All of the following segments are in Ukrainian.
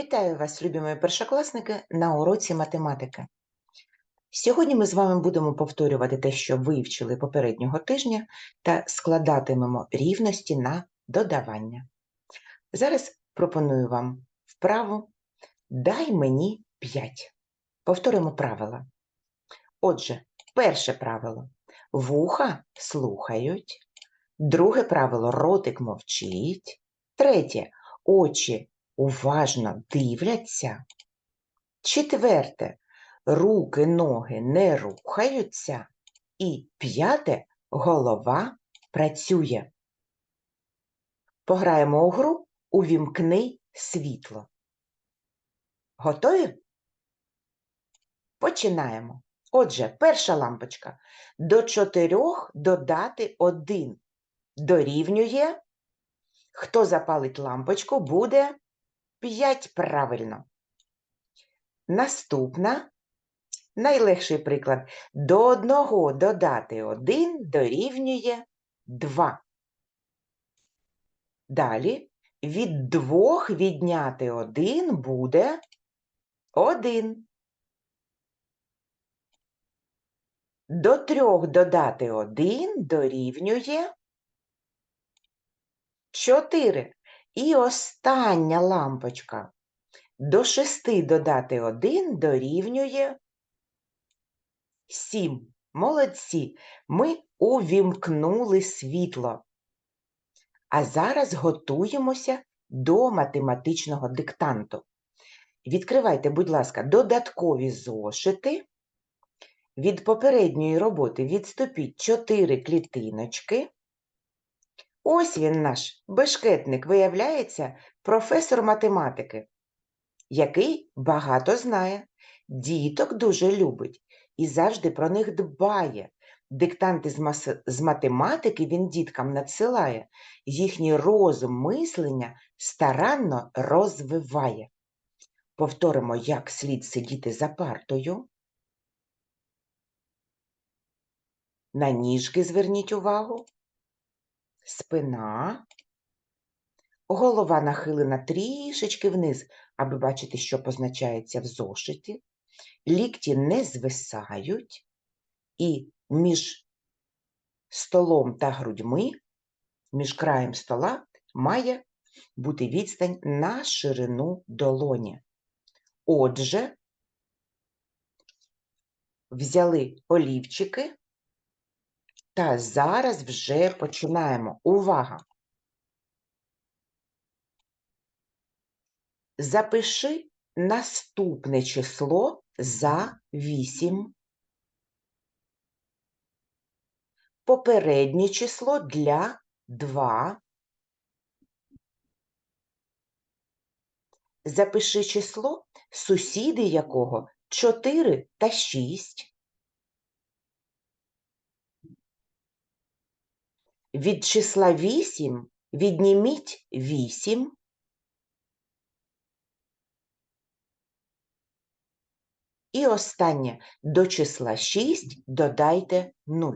Вітаю вас, любі мої першокласники, на уроці математики. Сьогодні ми з вами будемо повторювати те, що вивчили попереднього тижня, та складатимемо рівності на додавання. Зараз пропоную вам вправу Дай мені 5. Повторимо правила. Отже, перше правило вуха слухають, друге правило ротик мовчить, третє очі уважно дивляться. Четверте, руки, ноги не рухаються. І п'яте, голова працює. Пограємо у гру Увімкни світло. Готові? Починаємо. Отже, перша лампочка. До чотирьох додати один. Дорівнює. Хто запалить лампочку, буде 5 правильно. Наступна, найлегший приклад. До одного додати 1 дорівнює 2. Далі від двох відняти 1 буде 1. До трьох додати 1 дорівнює 4. І остання лампочка. До 6 додати 1 дорівнює 7. Молодці. Ми увімкнули світло. А зараз готуємося до математичного диктанту. Відкривайте, будь ласка, додаткові зошити. Від попередньої роботи відступіть 4 клітиночки. Ось він наш бешкетник, виявляється, професор математики, який багато знає, діток дуже любить і завжди про них дбає. Диктанти з, мас... з математики він діткам надсилає, їхній розум мислення старанно розвиває. Повторимо, як слід сидіти за партою. На ніжки зверніть увагу спина, голова нахилена трішечки вниз, аби бачити, що позначається в зошиті, лікті не звисають, і між столом та грудьми, між краєм стола, має бути відстань на ширину долоні. Отже, взяли олівчики та зараз вже починаємо. Увага! Запиши наступне число за 8. Попереднє число для 2. Запиши число, сусіди якого 4 та 6. Від числа 8 відніміть 8. І останнє до числа 6 додайте 0.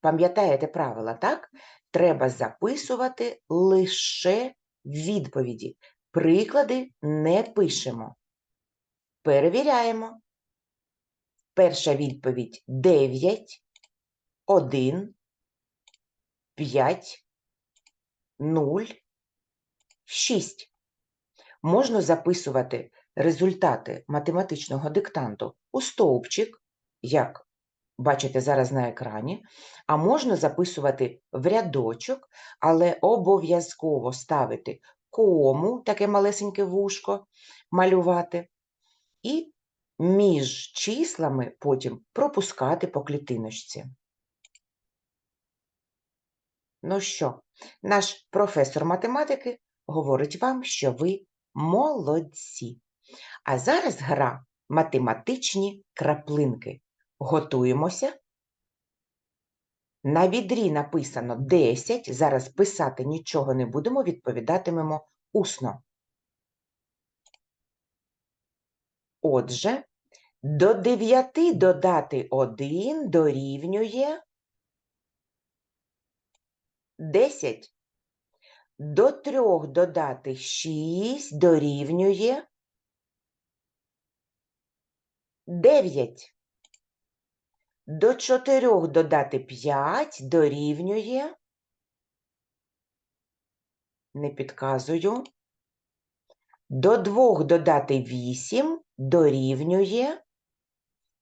Пам'ятаєте правила, так? Треба записувати лише відповіді. Приклади не пишемо. Перевіряємо. Перша відповідь 9, 1, 5, 0, 6. Можна записувати результати математичного диктанту у стовпчик, як бачите зараз на екрані, а можна записувати в рядочок, але обов'язково ставити кому, таке малесеньке вушко, малювати, і між числами потім пропускати по клітиночці. Ну що, наш професор математики говорить вам, що ви молодці. А зараз гра математичні краплинки. Готуємося. На відрі написано 10. Зараз писати нічого не будемо, відповідатимемо усно. Отже, до 9 додати 1 дорівнює 10. До 3 додати 6 дорівнює 9. До 4 додати 5 дорівнює. Не підказую. До 2 додати 8 дорівнює.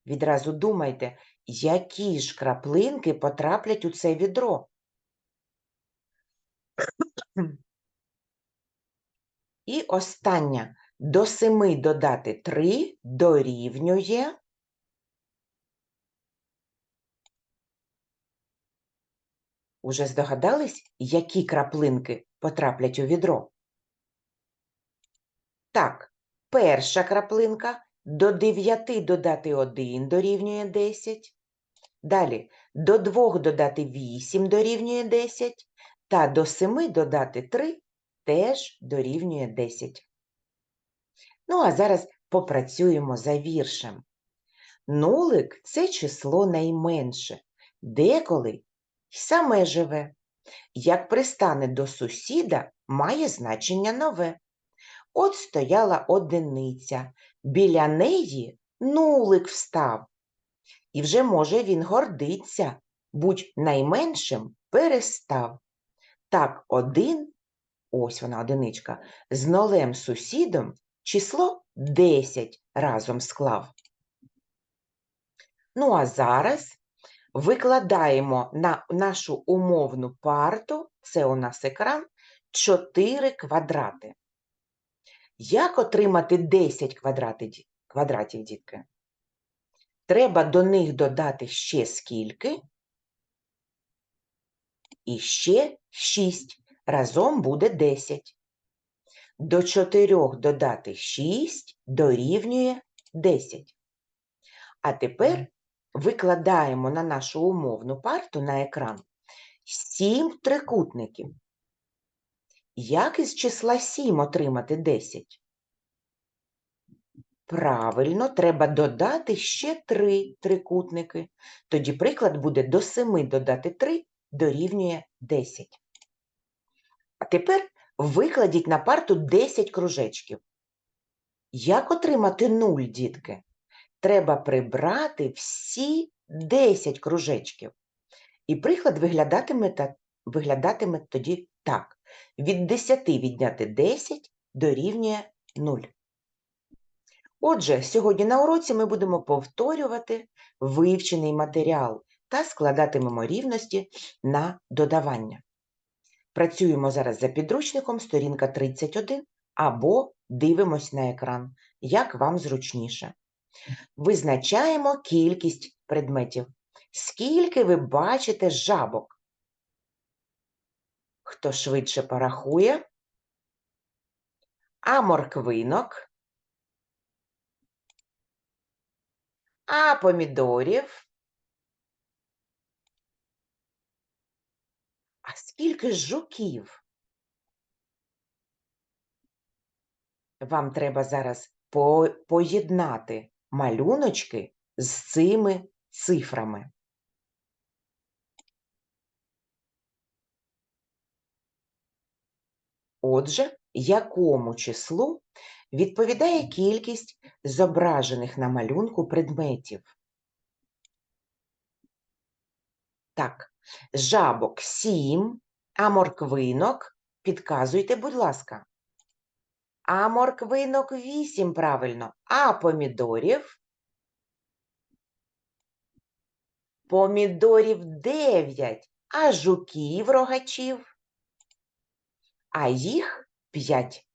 Відразу думайте, які ж краплинки потраплять у це відро. І остання. До 7 додати 3 дорівнює. Уже здогадались, які краплинки потраплять у відро? Так, перша краплинка до 9 додати 1 дорівнює 10. Далі до 2 додати 8 дорівнює 10. Та до 7 додати 3 теж дорівнює 10. Ну, а зараз попрацюємо за віршем. Нулик – це число найменше, деколи й саме живе. Як пристане до сусіда, має значення нове. От стояла одиниця, біля неї нулик встав. І вже може він гордиться, будь найменшим перестав. Так один, ось вона одиничка, з нолем сусідом число 10 разом склав. Ну а зараз викладаємо на нашу умовну парту, це у нас екран, 4 квадрати. Як отримати 10 квадратів, дітки? Треба до них додати ще скільки? І ще 6. Разом буде 10. До 4 додати 6 дорівнює 10. А тепер викладаємо на нашу умовну парту на екран 7 трикутників. Як із числа 7 отримати 10? Правильно, треба додати ще 3 трикутники. Тоді приклад буде до 7 додати 3 дорівнює 10. А тепер викладіть на парту 10 кружечків. Як отримати 0, дітки? Треба прибрати всі 10 кружечків. І приклад виглядатиме, та, виглядатиме тоді так. Від 10 відняти 10 дорівнює 0. Отже, сьогодні на уроці ми будемо повторювати вивчений матеріал та складатимемо рівності на додавання. Працюємо зараз за підручником, сторінка 31, або дивимось на екран, як вам зручніше. Визначаємо кількість предметів. Скільки ви бачите жабок? Хто швидше порахує? А морквинок? А помідорів? А скільки ж жуків? Вам треба зараз по поєднати малюночки з цими цифрами. Отже, якому числу відповідає кількість зображених на малюнку предметів? Так, жабок 7, а морквинок, підказуйте, будь ласка. А морквинок 8, правильно, а помідорів? Помідорів 9, а жуків рогачів? А їх 5.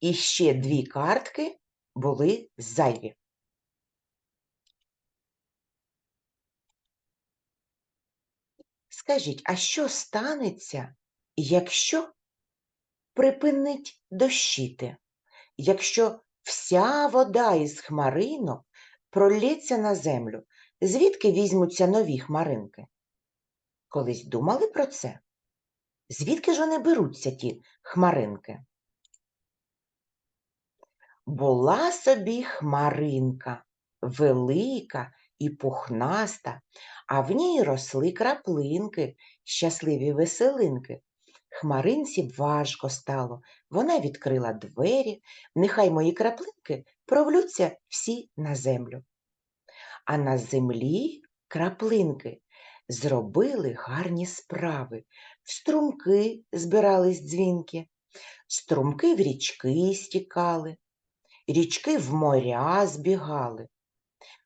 І ще дві картки були зайві. Скажіть, а що станеться, якщо припинить дощити, якщо вся вода із хмаринок пролється на землю, звідки візьмуться нові хмаринки? Колись думали про це? Звідки ж вони беруться, ті хмаринки? Була собі хмаринка, велика і пухнаста, а в ній росли краплинки, щасливі веселинки. Хмаринці важко стало. Вона відкрила двері, нехай мої краплинки провлються всі на землю. а на землі краплинки зробили гарні справи. В струмки збирались дзвінки, струмки в річки стікали, річки в моря збігали.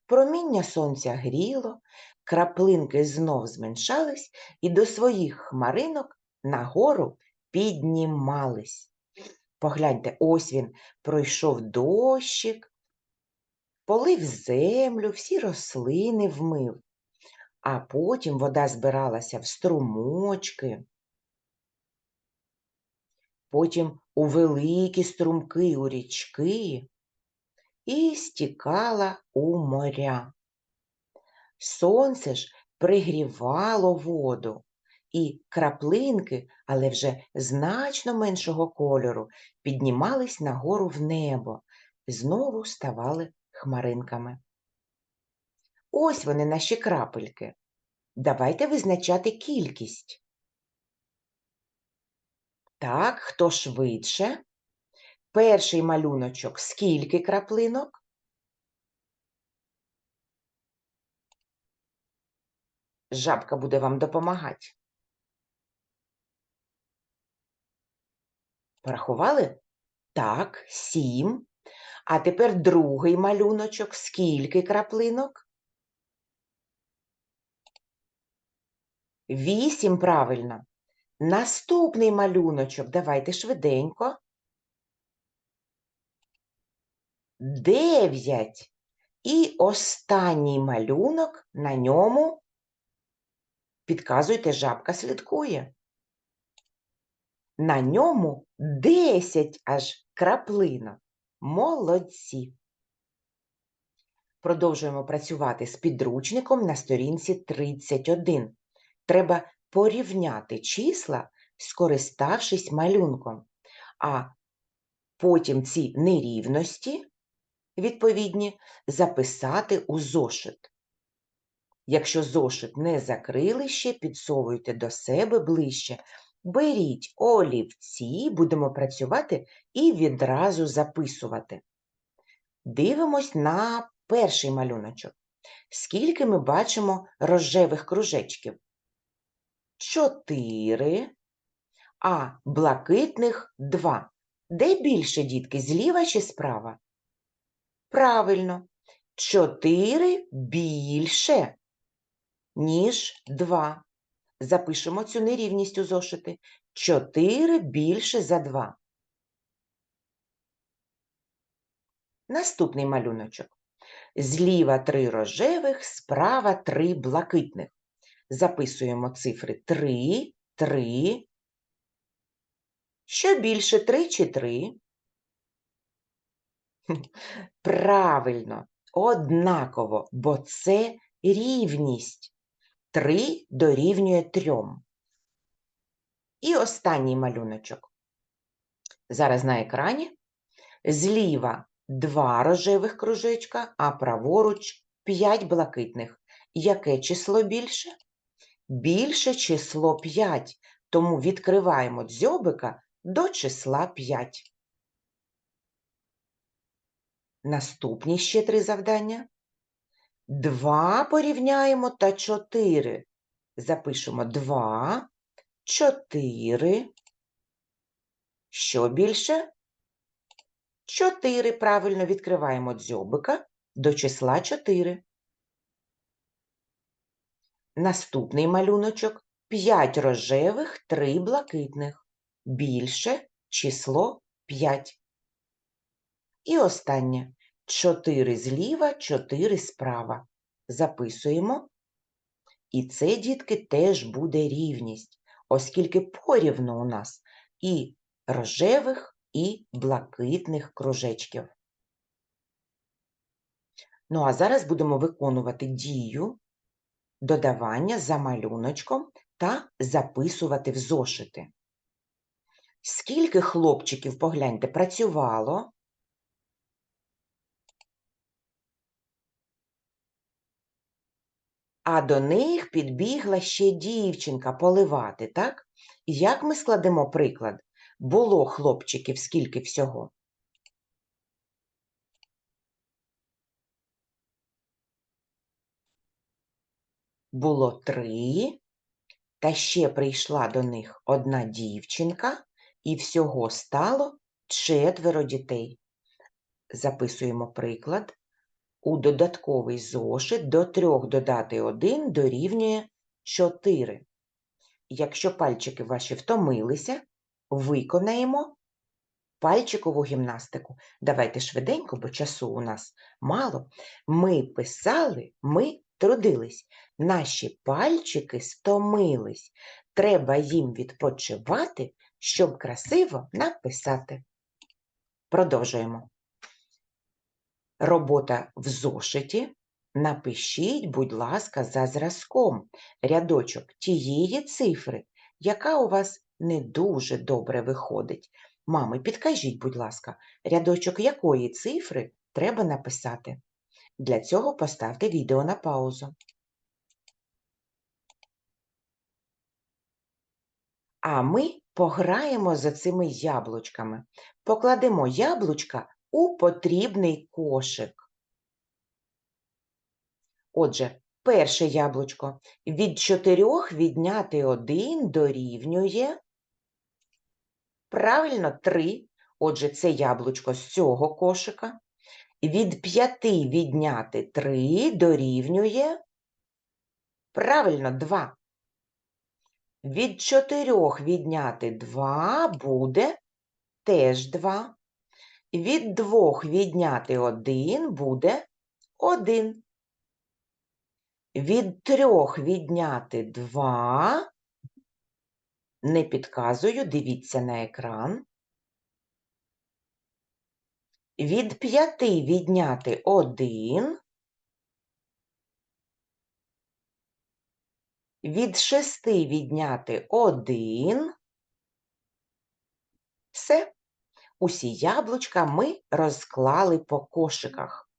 Проміння сонця гріло, краплинки знов зменшались і до своїх хмаринок нагору піднімались. Погляньте, ось він пройшов дощик, полив землю, всі рослини вмив, а потім вода збиралася в струмочки, потім у великі струмки, у річки і стікала у моря. Сонце ж пригрівало воду, і краплинки, але вже значно меншого кольору, піднімались нагору в небо, знову ставали хмаринками. Ось вони наші крапельки. Давайте визначати кількість. Так, хто швидше? Перший малюночок скільки краплинок? Жабка буде вам допомагати. Порахували? Так, сім. А тепер другий малюночок. Скільки краплинок? Вісім, правильно. Наступний малюночок. Давайте швиденько. Дев'ять. І останній малюнок на ньому. Підказуйте, жабка слідкує. На ньому десять аж краплинок. Молодці. Продовжуємо працювати з підручником на сторінці 31. Треба порівняти числа, скориставшись малюнком, а потім ці нерівності, відповідні, записати у зошит. Якщо зошит не закрили ще, підсовуйте до себе ближче. Беріть олівці, будемо працювати і відразу записувати. Дивимось на перший малюночок. Скільки ми бачимо рожевих кружечків? Чотири, а блакитних два. Де більше, дітки, зліва чи справа? Правильно, чотири більше, ніж два. Запишемо цю нерівність у зошити. 4 більше за 2. Наступний малюночок. Зліва 3 рожевих, справа 3 блакитних. Записуємо цифри 3, 3. Що більше 3 чи 3? Правильно, однаково, бо це рівність. 3 дорівнює 3. І останній малюночок. Зараз на екрані. Зліва 2 рожевих кружечка, а праворуч 5 блакитних. Яке число більше? Більше число 5, тому відкриваємо дзьобика до числа 5. Наступні ще три завдання. 2 порівняємо та 4. Запишемо 2, 4. Що більше? 4. Правильно відкриваємо дзьобика до числа 4. Наступний малюночок 5 рожевих, 3 блакитних. Більше число 5. І останнє 4 зліва, 4 справа. Записуємо. І це, дітки, теж буде рівність, оскільки порівну у нас і рожевих, і блакитних кружечків. Ну, а зараз будемо виконувати дію додавання за малюночком та записувати в зошити. Скільки хлопчиків, погляньте, працювало? А до них підбігла ще дівчинка поливати, так? Як ми складемо приклад? Було хлопчиків скільки всього? було три, та ще прийшла до них одна дівчинка, і всього стало четверо дітей. Записуємо приклад. У додатковий зошит до трьох додати один дорівнює 4. Якщо пальчики ваші втомилися, виконаємо пальчикову гімнастику. Давайте швиденько, бо часу у нас мало. Ми писали, ми трудились. Наші пальчики стомились. Треба їм відпочивати, щоб красиво написати. Продовжуємо. Робота в зошиті. Напишіть, будь ласка, за зразком рядочок тієї цифри, яка у вас не дуже добре виходить. Мами, підкажіть, будь ласка, рядочок якої цифри треба написати. Для цього поставте відео на паузу. А ми пограємо за цими яблучками. Покладемо яблучка у потрібний кошик. Отже, перше яблучко. Від чотирьох відняти один дорівнює. Правильно, три. Отже, це яблучко з цього кошика. Від п'яти відняти три дорівнює. Правильно, два. Від чотирьох відняти два буде теж два. Від двох відняти один буде один. Від трьох відняти два. Не підказую, дивіться на екран. Від п'яти відняти один. Від шести відняти один. Все. Усі яблучка ми розклали по кошиках.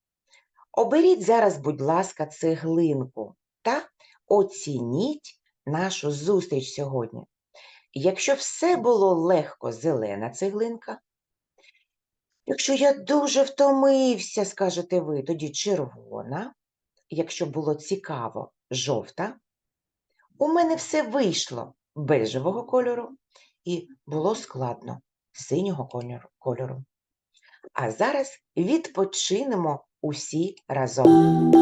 Оберіть зараз, будь ласка, цеглинку та оцініть нашу зустріч сьогодні. Якщо все було легко, зелена цеглинка. Якщо я дуже втомився, скажете ви, тоді червона. Якщо було цікаво, жовта. У мене все вийшло бежевого кольору і було складно синього кольору-. А зараз відпочинемо усі разом.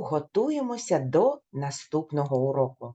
Готуємося до наступного уроку.